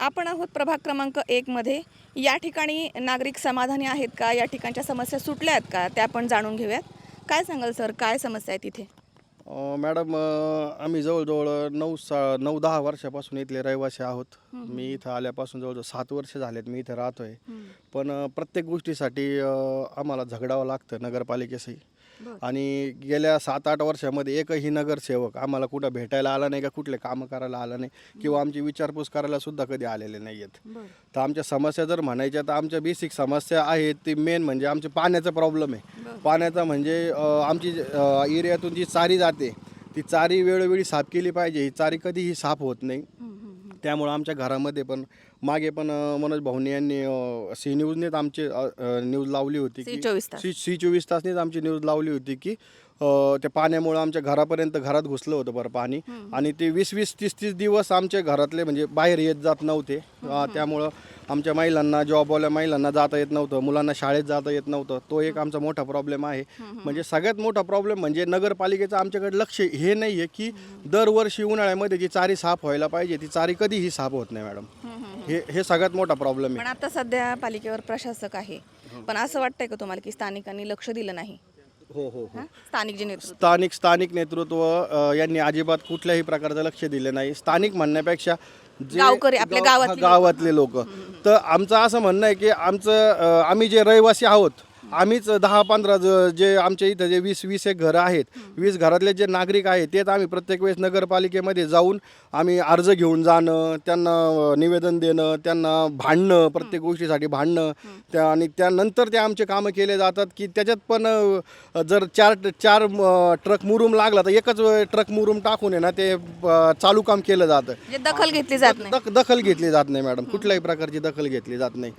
आपण आहोत प्रभाग क्रमांक एकमध्ये या ठिकाणी नागरिक समाधानी आहेत का? या ठिकाणच्या समस्या सुटल्या आहेत का? त्या आपण जाणून घेऊयात. काय सांगाल सर? काय समस्या आहे तिथे? मॅडम आम्ही जवळजवळ नऊ सा नऊ दहा वर्षापासून इथले रहिवासी आहोत. मी इथं आल्यापासून जवळजवळ सात वर्ष झालेत मी इथं राहतोय. पण प्रत्येक गोष्टीसाठी आम्हाला झगडावं लागतं नगरपालिकेशी. आणि गेल्या सात आठ वर्षामध्ये एकही नगरसेवक आम्हाला कुठं भेटायला आला नाही का कुठले कामं करायला आला नाही किंवा आमची विचारपूस करायला सुद्धा कधी आलेले नाही आहेत. तर आमच्या समस्या जर म्हणायच्या तर आमच्या बेसिक समस्या आहेत ती मेन म्हणजे आमच्या पाण्याचा प्रॉब्लेम आहे. पाण्याचा म्हणजे आमची एरियातून जी चारी जाते ती चारी वेळोवेळी साफ केली पाहिजे ही चारी कधीही साफ होत नाही. त्यामुळं आमच्या घरामध्ये पण मागे पण मनोज भाऊनी यांनी सी न्यूजनेच आमची न्यूज लावली होती सी चोवीस तास. सी सी चोवीस तासनीच आमची न्यूज लावली होती की त्या पाण्यामुळं आमच्या घरापर्यंत घरात घुसलं होतं बरं पाणी. आणि ते वीस वीस तीस तीस दिवस आमच्या घरातले म्हणजे बाहेर येत जात नव्हते. त्यामुळं आमच्या महिलांना जॉबवाल्या महिलांना जाता येत नव्हतं. मुलांना शाळेत जाता येत नव्हतं. तो एक आमचा मोठा प्रॉब्लेम आहे. म्हणजे सगळ्यात मोठा प्रॉब्लेम म्हणजे नगरपालिकेचं आमच्याकडे लक्ष हे नाही आहे की दरवर्षी उन्हाळ्यामध्ये जी चारी साफ व्हायला पाहिजे ती चारी कधीही साफ होत नाही मॅडम. हे हे सगळ्यात मोठा प्रॉब्लेम आहे. पण आता सध्या पालिकेवर प्रशासक आहे. पण असं वाटतंय का तुम्हाला की स्थानिकांनी लक्ष दिलं नाही? हो हो हो? स्थानिक जे नेतृत्व. स्थानिक स्थानिक नेतृत्व अ, यांनी अजिबात कुठल्याही प्रकारचं लक्ष दिले नाही. स्थानिक म्हणण्यापेक्षा जे गावकरी, आपल्या गाव- गावातली गावातले लोक. तर आमचं असं म्हणणं आहे की आमचं अ, आम्ही जे रहिवासी आहोत आम्हीच दहा पंधरा ज- जे आमच्या इथं जे वीस वीस एक घरं आहेत वीस घरातले जे नागरिक आहेत तेच आम्ही प्रत्येक वेळेस नगरपालिकेमध्ये जाऊन आम्ही अर्ज घेऊन जाणं त्यांना अ, निवेदन देणं त्यांना भांडणं प्रत्येक गोष्टीसाठी भांडणं. त्या आणि त्यानंतर ते आमचे कामं केले जातात की त्याच्यात पण अ, जर चार चार अ, ट्रक मुरुम लागला तर एकच ट्रक मुरुम टाकून आहे ना ते अ, चालू काम केलं जातं. म्हणजे दखल घेतली जात नाही. दख- दखल घेतली जात नाही मॅडम. कुठल्याही प्रकारची दखल घेतली जात नाही.